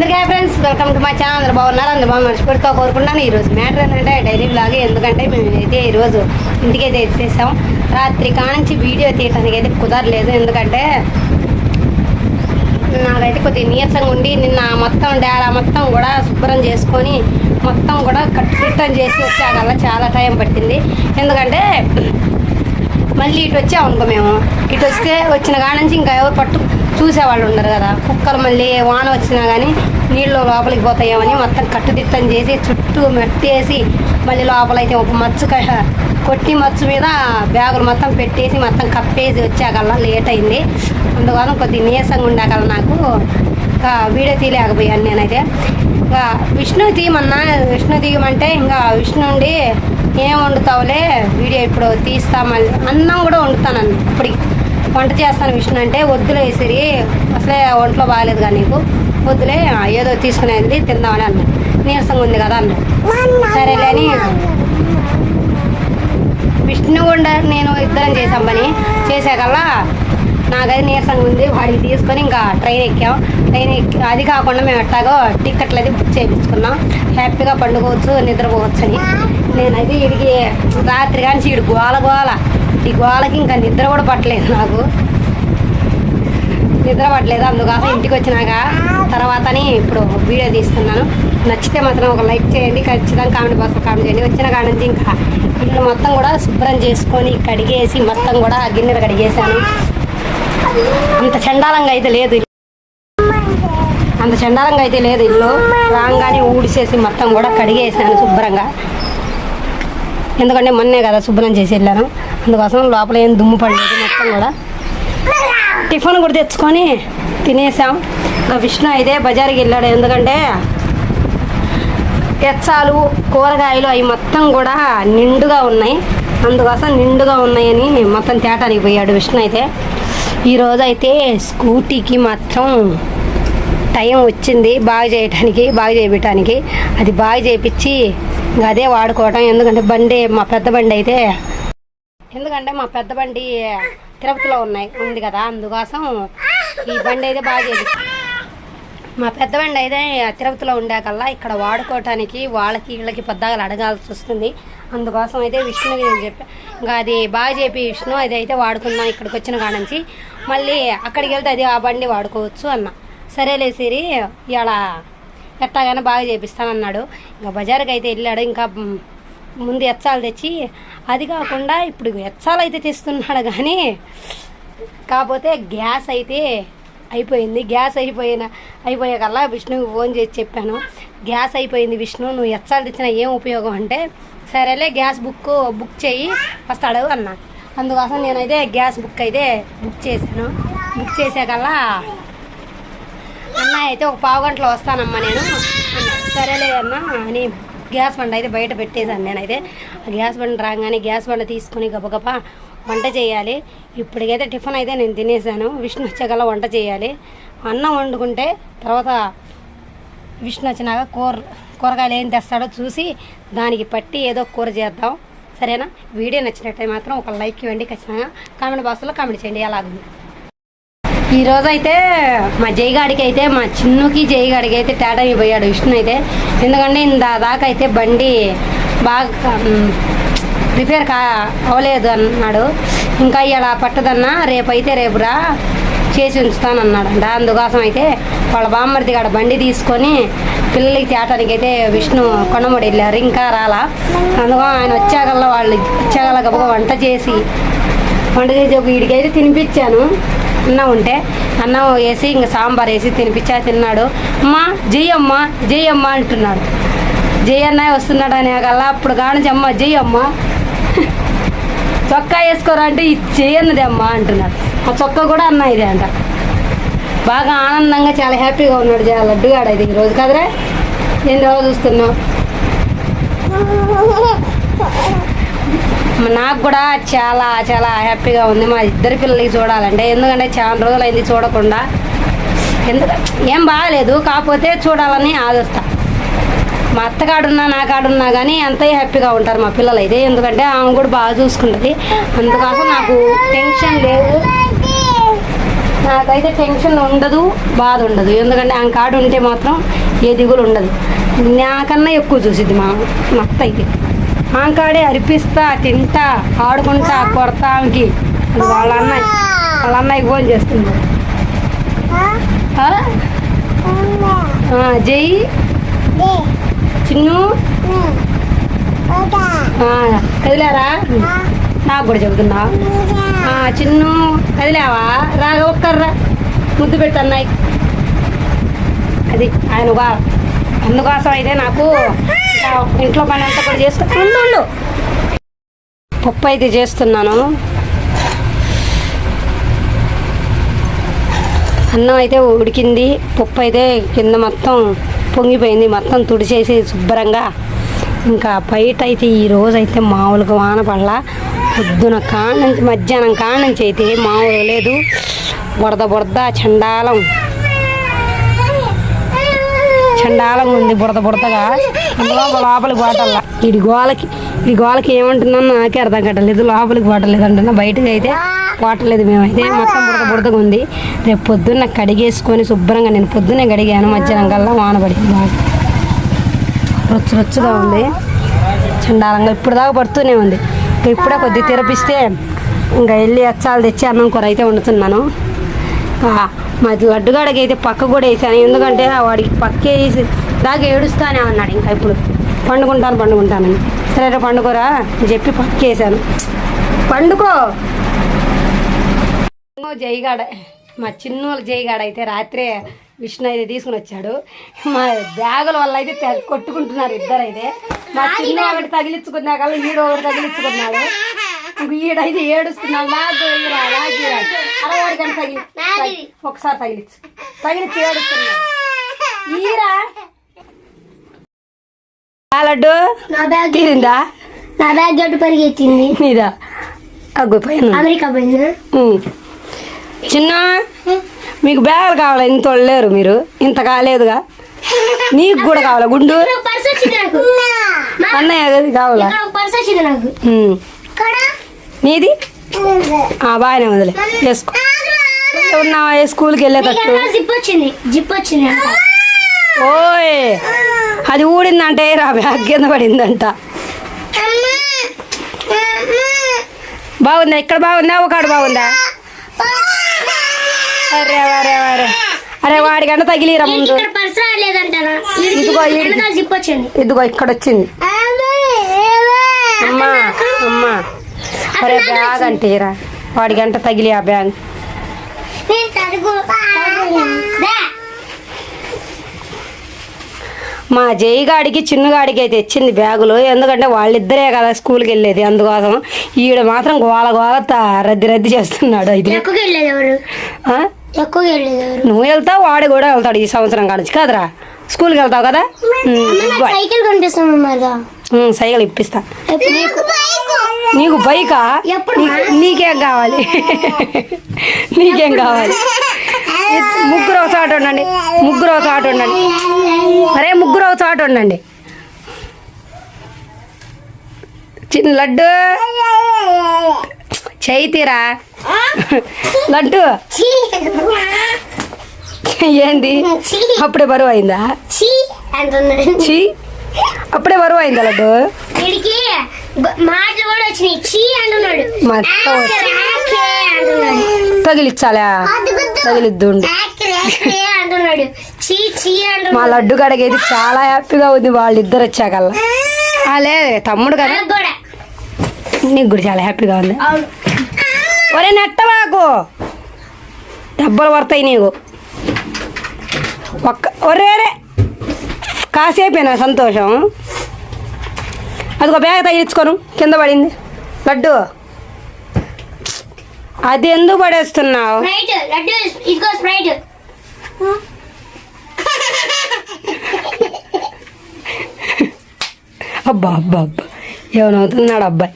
అందరికీ friends welcome to my channel. అందరు బాగున్నారు? అందరు బాగా మనస్ఫూర్తిగా కోరుకుంటాను ఈరోజు మ్యాటర్ ఏంటంటే డైరీ బ్లాగ్ ఎందుకంటే మేము అయితే ఈరోజు ఇంటికైతే ఎత్తేసాం. రాత్రి కానుంచి వీడియో తీయటానికి అయితే కుదరలేదు. ఎందుకంటే నాకైతే కొద్దిగా నీరసంగా ఉండి నిన్న మొత్తం డేరా మొత్తం కూడా శుభ్రం చేసుకొని మొత్తం కూడా కట్టుకుట్టం చేసి వచ్చాకల్లా చాలా టైం పట్టింది. ఎందుకంటే మళ్ళీ ఇటు వచ్చే అనుకో మేము. ఇటు వస్తే వచ్చిన కాడ నుంచి ఇంకా ఎవరు పట్టు చూసేవాళ్ళు ఉండరు కదా. కుక్కలు మళ్ళీ వాన వచ్చినా కానీ నీళ్ళు లోపలికి పోతాయేమని మొత్తం కట్టుదిట్టం చేసి చుట్టూ మెట్టేసి మళ్ళీ లోపలైతే ఒక మచ్చు క- కొట్టి మచ్చు మీద బ్యాగులు మొత్తం పెట్టేసి మొత్తం కప్పేసి వచ్చాకల్లా లేట్ అయింది అందుకోసం కొద్దిగా నీరసంగా ఉండాకల్లా నాకు ఇంకా వీడియో తీయలేకపోయాను నేనైతే. ఇంకా విష్ణు తీయమన్నా విష్ణు తీయమంటే ఇంకా విష్ణు ఉండి ఏం వండుతావులే వీడియో ఇప్పుడు తీస్తా మళ్ళీ అన్నం కూడా వండుతాను ఇప్పటికి. వంట చేస్తాను విష్ణు అంటే వద్దులే వేసిరి అసలే ఒంట్లో బాగాలేదు కానీ నీకు. వద్దులే ఏదో తీసుకునేది తిందామని అన్నా. నీరసంగా ఉంది కదా అన్నాడు సరేలే అని విష్ణు కూడా నేను ఇద్దరం చేసాం పని. చేసాకల్లా నాకది నీరసంగా ఉంది వాడికి తీసుకొని ఇంకా ట్రైన్ ఎక్కాం. ట్రైన్ ఎక్కి అది కాకుండా మేము ఎట్టాగో టికెట్లు అది బుక్ చేయించుకున్నాం. హ్యాపీగా పండుకోవచ్చు నిద్రపోవచ్చు అని. నేనైతే వీడికి రాత్రి కానీ వీడు గోల గోల ఈ గోలకి ఇంకా నిద్ర కూడా పట్టలేదు నాకు. నిద్ర పట్టలేదు అందుకోసం ఇంటికి వచ్చినాక తర్వాతని ఇప్పుడు వీడియో తీస్తున్నాను. నచ్చితే మాత్రం ఒక లైక్ చేయండి ఖచ్చితంగా కామెంట్ బాక్స్లో కామెంట్ చేయండి. వచ్చిన కాడ నుంచి ఇంకా ఇల్లు మొత్తం కూడా శుభ్రం చేసుకొని కడిగేసి మొత్తం కూడా గిన్నెలు కడిగేసాను అంత చండాలంగా అయితే లేదు. అంత చండాలంగా అయితే లేదు ఇల్లు. రాగానే ఊడిసేసి మొత్తం కూడా కడిగేసాను శుభ్రంగా. ఎందుకంటే మొన్నే కదా శుభ్రం చేసి వెళ్ళాను. అందుకోసం లోపల ఏం దుమ్ము పడలేదు మొత్తం కూడా. టిఫిన్ కూడా తెచ్చుకొని తినేసాం. ఇంకా విష్ణు అయితే బజార్కి వెళ్ళాడు. ఎందుకంటే ఎచ్చాలు కూరగాయలు అవి మొత్తం కూడా నిండుగా ఉన్నాయి. అందుకోసం నిండుగా ఉన్నాయని మొత్తం తేటానికి పోయాడు విష్ణు అయితే. ఈరోజు అయితే స్కూటీకి మాత్రం టైం వచ్చింది బాగు చేయటానికి బాగు చేయించడానికి అది బాగు చేయించి ఇంకా అదే వాడుకోవటం. ఎందుకంటే బండి మా పెద్ద బండి అయితే ఎందుకంటే మా పెద్ద బండి తిరుపతిలో ఉన్నాయి ఉంది కదా. అందుకోసం ఈ బండి అయితే బాగా మా పెద్ద బండి అయితే తిరుపతిలో ఉండాకల్లా ఇక్కడ వాడుకోవటానికి వాళ్ళకి వీళ్ళకి పెద్దగా అడగాల్సి వస్తుంది. అందుకోసం అయితే విష్ణుకి నేను చెప్పా ఇంకా అది బాగా చెప్పి విష్ణు అది అయితే వాడుకుందాం ఇక్కడికి వచ్చిన కాడ నుంచి. మళ్ళీ అక్కడికి వెళ్తే అది ఆ బండి వాడుకోవచ్చు అన్న. సరేలే సిరి ఇలా ఎట్టాగానే బాగా చేపిస్తానన్నాడు. ఇంకా బజార్కి అయితే వెళ్ళాడు. ఇంకా ముందు ఎచ్చాలు తెచ్చి అది కాకుండా ఇప్పుడు ఎచ్చాలు అయితే తెస్తున్నాడు కానీ కాకపోతే గ్యాస్ అయితే అయిపోయింది. గ్యాస్ అయిపోయిన అయిపోయాకల్లా విష్ణుకి ఫోన్ చేసి చెప్పాను. గ్యాస్ అయిపోయింది విష్ణు నువ్వు ఎచ్చాలు తెచ్చినా ఏం ఉపయోగం అంటే సరేలే గ్యాస్ బుక్ బుక్ చేయి వస్తాడు అన్నా. అందుకోసం నేనైతే గ్యాస్ బుక్ అయితే బుక్ చేశాను. బుక్ చేసాకల్లా అన్న అయితే ఒక పావు గంటలో వస్తానమ్మా నేను. సరేలే అన్న అని గ్యాస్ బండ అయితే బయట పెట్టేశాను నేనైతే. ఆ గ్యాస్ బండ రాగానే గ్యాస్ బండ తీసుకొని గబగబ వంట చేయాలి. ఇప్పటికైతే టిఫిన్ అయితే నేను తినేసాను విష్ణు వచ్చేకల్లా వంట చేయాలి. అన్నం వండుకుంటే తర్వాత విష్ణు వచ్చినాక కూర కూరగాయలు ఏం తెస్తాడో చూసి దానికి పట్టి ఏదో కూర చేద్దాం. సరేనా? వీడియో నచ్చినట్టే మాత్రం ఒక లైక్ ఇవ్వండి. ఖచ్చితంగా కామెంట్ బాక్స్లో కామెంట్ చేయండి. అలాగుంది ఈ రోజు అయితే మా జైగాడికి అయితే మా చిన్నుకి జైగాడికి అయితే తేడా పోయాడు విష్ణు అయితే. ఎందుకంటే ఇంత దాకా అయితే బండి బాగా రిపేర్ కా అవ్వలేదు అన్నాడు. ఇంకా ఇలా పట్టదన్నా రేపు రేపురా చేసి ఉంచుతానన్నాడంట. అందుకోసం అయితే వాళ్ళ బామ్మర్ది కాడ బండి తీసుకొని పిల్లలకి తేటానికి అయితే విష్ణు కొండముడి వెళ్ళారు. ఇంకా రాలా. అందుకో ఆయన వచ్చాకల్లా వాళ్ళు వచ్చాకల్లా గబగబా వంట చేసి వంట చేసి ఒక వీడికైతే తినిపించాను. అన్నం ఉంటే అన్నం వేసి ఇంక సాంబార్ వేసి తినిపించా తిన్నాడు. అమ్మా జయమ్మ జయమ్మ అంటున్నాడు. జయన్న వస్తున్నాడు అనే కల్లా అప్పుడు కానించి అమ్మ జయమ్మ చొక్కా వేసుకోరా అంటే ఇది చేయన్నది అమ్మ అంటున్నాడు. ఆ చొక్కా కూడా అన్న ఇదే అంట. బాగా ఆనందంగా చాలా హ్యాపీగా ఉన్నాడు చాలా లడ్డుగాడు అయితే ఈరోజు కదరా? నేను రోజు చూస్తున్నావు నాకు కూడా చాలా చాలా హ్యాపీగా ఉంది. మా ఇద్దరి పిల్లలకి చూడాలంటే. ఎందుకంటే చాలా రోజులైంది చూడకుండా. ఎందుకు ఏం బాగాలేదు. కాకపోతే చూడాలని ఆదస్తా మా అత్తగాడున్నా నా కాడున్నా కానీ అంతే హ్యాపీగా ఉంటారు మా పిల్లలు అయితే ఎందుకంటే ఆమె కూడా బాగా చూసుకుంటుంది. అందుకోసం నాకు టెన్షన్ లేదు. నాకైతే టెన్షన్ ఉండదు బాధ ఉండదు. ఎందుకంటే ఆమె కాడు ఉంటే మాత్రం ఏ దిగులు ఉండదు. నాకన్నా ఎక్కువ చూసిద్ది మా మా అత్త అయితే ఆంకాడే అరిపిస్తా తింటా ఆడుకుంటా కొడతా ఆమెకి. వాళ్ళ అన్నయ్య వాళ్ళ అన్నయ్య ఫోన్ చేస్తుంది. జై. చిన్ను. కదిలేరా? నాకు కూడా చెబుతున్నా. చిన్ను కదిలేవా? రాగా ఒక్కర్రా. ముద్దు పెట్టన్నాయి అది ఆయన అందుకోసం అయితే నాకు ఇంట్లో పని అంతా కూడా చేసుకో పప్పు అయితే చేస్తున్నాను. అన్నం అయితే ఉడికింది. పప్పు అయితే కింద మొత్తం పొంగిపోయింది. మొత్తం తుడిచేసి శుభ్రంగా. ఇంకా బయట అయితే ఈ రోజు అయితే మామూలుగా వాన పడలా. పొద్దున కాడ నుంచి మధ్యాహ్నం కాడ నుంచి అయితే మామూలు లేదు. బురద బురద చండాలం. చండాలంగా ఉంది బుడత బుడతగా అందులో లోపలికి పోటల్లా. ఇది గోలకి ఈ గోలకి ఏమంటున్నాను నాకే అర్థం కట్టలేదు లోపలికి పోటలేదు అంటున్నా బయటకు అయితే పోవట్లేదు మేమైతే. మొత్తం బుడత బుడతగా ఉంది. రేపు పొద్దున్న కడిగేసుకొని శుభ్రంగా నేను పొద్దున్నే కడిగాను. మధ్యాహ్నం కల్లా వాన పడింది బాగా. రొచ్చు రొచ్చుగా ఉంది. చండాలంగా ఇప్పుడు దాకా పడుతూనే ఉంది. ఇప్పుడే కొద్దిగా తెరపిస్తే ఇంకా వెళ్ళి అచ్చాలు తెచ్చి అన్నం కూర అయితే వండుతున్నాను. మాది మా లడ్డుగాడికి అయితే పక్క కూడా వేసాను. ఎందుకంటే ఆ వాడికి పక్కే వేసి దాకా ఏడుస్తానే అన్నాడు. ఇంకా ఇప్పుడు పండుకుంటాను పండుకుంటానని సరే పండుకోరా అని చెప్పి పక్క వేసాను. పండుకో. జైగాడ. మా చిన్నోళ్ళ జైగాడ అయితే రాత్రే విష్ణు అయితే తీసుకుని వచ్చాడు. మా బ్యాగుల వల్ల అయితే కొట్టుకుంటున్నారు ఇద్దరైతే అయితే. మా చిన్న ఒకటి తగిలించుకున్నాక ఈడు ఒకటి తగిలించుకున్నాడు. ఇంక ఈడైతే ఏడుస్తున్నాడు. నాకు అలా వాడికని తగిలి తగి- ఒకసారి తగిలిచ్చు. తగిలిచ్చి ఏడుస్తున్నాడు ఈరా. ఆ లడ్డు నా బ్యాగ్ తీరిందా? నా బ్యాగ్ జట్టు పరిగెత్తింది. నీదా? అగ్గు పైన అమెరికా ఉమ్. చిన్న మీకు బ్యాగులు కావాలా? ఇంత లేరు మీరు. ఇంత కాలేదుగా. నీకు కూడా కావాలా? గుండు? అన్నయ్య కావాలా? నీది? బాగానే ఉందిలే వేసుకో. ఉన్నావా? ఏ స్కూల్కి వెళ్ళేటట్టు? జిప్ వచ్చింది. జిప్ వచ్చింది ఓయ్! అది ఊడిందంటే రా బ్యాగ్ కింద పడిందంట. బాగుందా? ఇక్కడ బాగుందా? ఒకడు బాగుందా? అరే అరే అరే. అరే వాడికంట తగిలిరా ముందు. ఇదిగో ఇదిగో ఇక్కడ వచ్చింది. అమ్మా అమ్మా. అరే బ్యాగ్ అంటేరా వాడి గంట తగిలి ఆ బ్యాగ్. మా జైగాడికి చిన్నగాడికి అయితే తెచ్చింది బ్యాగులు. ఎందుకంటే వాళ్ళిద్దరే కదా స్కూల్కి వెళ్ళేది. అందుకోసం ఈడ మాత్రం గోల గోల రద్ది రద్ది చేస్తున్నాడు అయితే. నువ్వు వెళ్తావు వాడు కూడా వెళ్తాడు ఈ సంవత్సరం కానించి కదరా? స్కూల్కి వెళ్తావు కదా. సైకిల్ సైకిల్ ఇప్పిస్తా. నీకు? నీకు బైకా. నీకేం కావాలి? నీకేం కావాలి? ముగ్గురు ఒక చోట ఉండండి. ముగ్గురు ఒక చోట ఉండండి. అరే ముగ్గురు ఒక చోట ఉండండి. చిన్న లడ్డు. చైతీరా లడ్డు. ఏంది? అప్పుడే బరువు అయిందా? చీ. అప్పుడే బరువు అయిందా లడ్డు. వీడికి గ- మాటలు కూడా వచ్చినాయి. చీ అంటున్నాడు. మొత్తం ఆఖరి, ఆఖరి అంటున్నాడు. తగిలిచ్చాలా? తగిలిద్దుండి మా లడ్డు గడగైతే చాలా హ్యాపీగా ఉంది వాళ్ళిద్దరు వచ్చాకల్లా. లేదు తమ్ముడు కదా? నాకు కూడా. చాలా హ్యాపీగా ఉంది. ఒరే నెట్టవాకు దెబ్బలు పడతాయి నీకు. ఒక్క ఒరే కాసేపేనా సంతోషం. అదిగో బ్యాగ్ తగిలించుకోను. కింద పడింది. లడ్డు. అది ఎందుకు పడేస్తున్నావు? అబ్బా అబ్బా అబ్బా. ఏమనవుతున్నాడు అబ్బాయి?